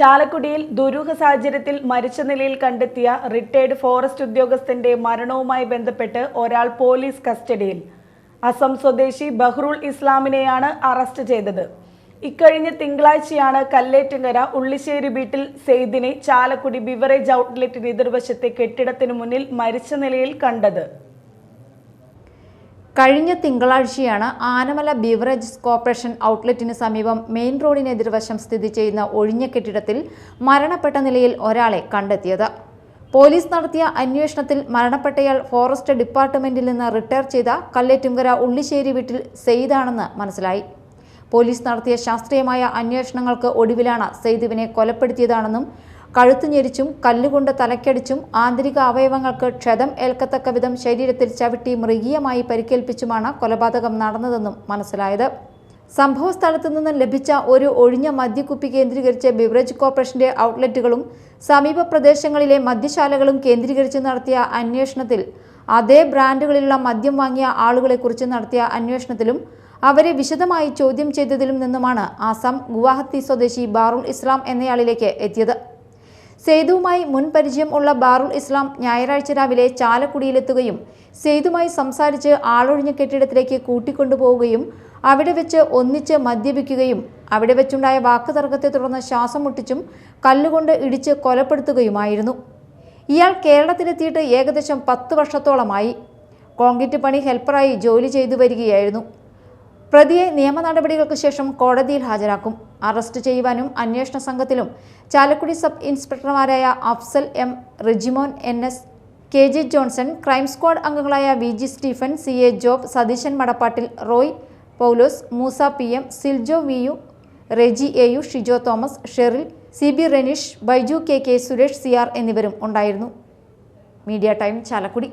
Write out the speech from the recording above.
ചാലക്കുടിയിൽ ദുരൂഹ സാഹചര്യത്തിൽ മരിച്ച നിലയിൽ കണ്ടെത്തിയ റിട്ടയർഡ് ഫോറസ്റ്റ് ഉദ്യോഗസ്ഥന്റെ മരണവുമായി ബന്ധപ്പെട്ട് ഒരാൾ പോലീസ് കസ്റ്റഡിയിൽ. അസം സ്വദേശി ബഹ്റുൾ ഇസ്ലാമിനെയാണ് അറസ്റ്റ് ചെയ്തത്. ഇക്കഴിഞ്ഞ തിങ്കളാഴ്ചയാണ് കല്ലേറ്റുങ്കര ഉള്ളിശ്ശേരി വീട്ടിൽ സെയ്ദിനെ ചാലക്കുടി ബിവറേജ് ഔട്ട്ലെറ്റിന് എതിർവശത്തെ കെട്ടിടത്തിനു മുന്നിൽ മരിച്ച നിലയിൽ കണ്ടത്. കഴിഞ്ഞ തിങ്കളാഴ്ചയാണ് ആനമല ബീവറേജസ് കോർപ്പറേഷൻ ഔട്ട്ലെറ്റിന് സമീപം മെയിൻ റോഡിന് എതിർവശം സ്ഥിതി ചെയ്യുന്ന ഒഴിഞ്ഞ കെട്ടിടത്തിൽ മരണപ്പെട്ട നിലയിൽ ഒരാളെ കണ്ടെത്തിയത്. പോലീസ് നടത്തിയ അന്വേഷണത്തിൽ മരണപ്പെട്ടയാൾ ഫോറസ്റ്റ് ഡിപ്പാർട്ട്മെന്റിൽ നിന്ന് റിട്ടയർ ചെയ്ത കല്ലേറ്റുങ്കര ഉള്ളിശ്ശേരി വീട്ടിൽ സെയ്ദാണെന്ന് മനസ്സിലായി. പോലീസ് നടത്തിയ ശാസ്ത്രീയമായ അന്വേഷണങ്ങൾക്ക് ഒടുവിലാണ് സെയ്ദുവിനെ കൊലപ്പെടുത്തിയതാണെന്നും കഴുത്തു ഞെരിച്ചും കല്ലുകൊണ്ട് തലക്കടിച്ചും ആന്തരിക അവയവങ്ങൾക്ക് ക്ഷതം ഏൽക്കത്തക്ക വിധം ശരീരത്തിൽ ചവിട്ടി മൃഗീയമായി പരിക്കേൽപ്പിച്ചുമാണ് കൊലപാതകം നടന്നതെന്നും മനസ്സിലായത്. സംഭവ സ്ഥലത്തു നിന്നും ലഭിച്ച ഒരു ഒഴിഞ്ഞ മദ്യക്കുപ്പി കേന്ദ്രീകരിച്ച് ബിവറേജ് കോർപ്പറേഷന്റെ ഔട്ട്ലെറ്റുകളും സമീപ പ്രദേശങ്ങളിലെ മദ്യശാലകളും കേന്ദ്രീകരിച്ച് നടത്തിയ അന്വേഷണത്തിൽ അതേ ബ്രാൻഡുകളിലുള്ള മദ്യം വാങ്ങിയ ആളുകളെക്കുറിച്ച് നടത്തിയ അന്വേഷണത്തിലും അവരെ വിശദമായി ചോദ്യം ചെയ്തതിലും നിന്നുമാണ് ആസാം ഗുവാഹത്തി സ്വദേശി ബാറുൽ ഇസ്ലാം എന്നയാളിലേക്ക് എത്തിയത്. സെയ്തുവുമായി മുൻ പരിചയം ഉള്ള ബാറുൽ ഇസ്ലാം ഞായറാഴ്ച രാവിലെ ചാലക്കുടിയിലെത്തുകയും സേതുമായി സംസാരിച്ച് ആളൊഴിഞ്ഞ കെട്ടിടത്തിലേക്ക് കൂട്ടിക്കൊണ്ടുപോവുകയും അവിടെ വെച്ച് ഒന്നിച്ച് മദ്യപിക്കുകയും അവിടെ വെച്ചുണ്ടായ വാക്കുതർക്കത്തെ തുടർന്ന് ശ്വാസം മുട്ടിച്ചും കല്ലുകൊണ്ട് ഇടിച്ച് കൊലപ്പെടുത്തുകയുമായിരുന്നു. ഇയാൾ കേരളത്തിലെത്തിയിട്ട് ഏകദേശം പത്ത് വർഷത്തോളമായി. കോൺക്രീറ്റ് പണി ഹെൽപ്പറായി ജോലി ചെയ്തു വരികയായിരുന്നു. പ്രതിയെ നിയമ നടപടികൾക്ക് ശേഷം കോടതിയിൽ ഹാജരാക്കും. അറസ്റ്റ് ചെയ്യുവാനും അന്വേഷണ സംഘത്തിലും. Chalakudy sub ഇൻസ്പെക്ടർമാരായ Afsal M. Rejimon N. S. K. J. Johnson crime squad അംഗങ്ങളായ V. G. Stephen C. A. Job Satheesan Madappattil Roy Paulose Moosa P. M Siljo V. U Reji A. U Shijo Thomas Sheryl C. B. Renish Baiju K. K. Suresh C. R. എന്നിവരും ഉണ്ടായിരുന്നു. Media time Chalakudy.